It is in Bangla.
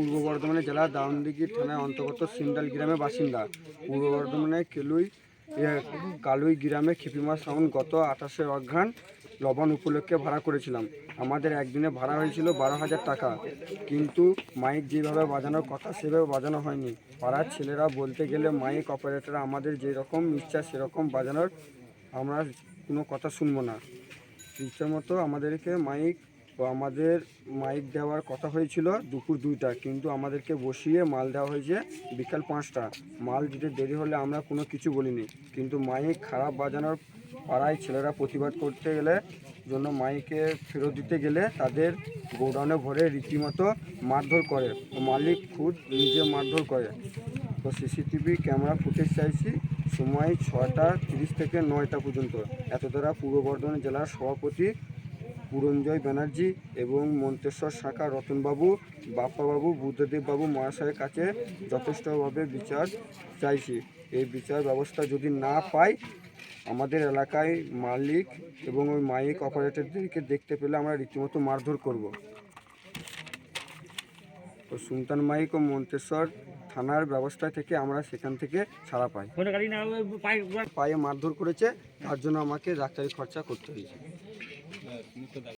পূর্ব বর্ধমানে জেলার দাউনদিঘি থানার অন্তর্গত সিন্ডাল গ্রামের বাসিন্দা। পূর্ব বর্ধমানের কেলুই কালুই গ্রামে খিপিমা সাউন্ড গত আঠাশে অঘ্রাণ লবণ উপলক্ষে ভাড়া করেছিলাম। আমাদের একদিনে ভাড়া হয়েছিল বারো হাজার টাকা। কিন্তু মাইক যেভাবে বাজানোর কথা সেভাবে বাজানো হয়নি। পাড়ার ছেলেরা বলতে গেলে মাইক অপারেটর আমাদের যেরকম ইচ্ছা সেরকম বাজানোর আমরা কোনো কথা শুনব না। ইচ্ছে মতো আমাদেরকে মাইক ও আমাদের মাইক দেওয়ার কথা হয়েছিল দুপুর দুইটা কিন্তু আমাদেরকে বসিয়ে মাল দেওয়া হয়েছে বিকাল পাঁচটা। মাল দিতে দেরি হলে আমরা কোনো কিছু বলিনি। কিন্তু মাইক খারাপ বাজানোর পাড়ায় ছেলেরা প্রতিবাদ করতে গেলে, জন্য মাইকে ফেরত দিতে গেলে তাদের গোডাউনে ভরে রীতিমতো মারধর করে। মালিক খুদ নিজে মারধর করে। তো সিসিটিভি ক্যামেরা ফুটেজ চাইছি সময় ছটা তিরিশ থেকে নয়টা পর্যন্ত। এত দ্বারা পূর্ব বর্ধমান জেলার সভাপতি পুরঞ্জয় ব্যানার্জি এবং মন্তেশ্বর শাখা রতনবাবু বাপ্পাবাবু বুদ্ধদেববাবু মহাশয়ের কাছে যথেষ্টভাবে বিচার চাইছি। এই বিচার ব্যবস্থা যদি না পাই আমাদের এলাকায় মালিক এবং ওই মাইক অপারেটরদেরকে দেখতে পেলে আমরা রীতিমতো মারধর করব। তো সুলতান মাইক ও মন্তেশ্বর থানার ব্যবস্থা থেকে আমরা সেখান থেকে ছাড়া পাই। পায়ে মারধর করেছে তার জন্য আমাকে ডাক্তারি খরচা করতে হয়েছে। ну 说的。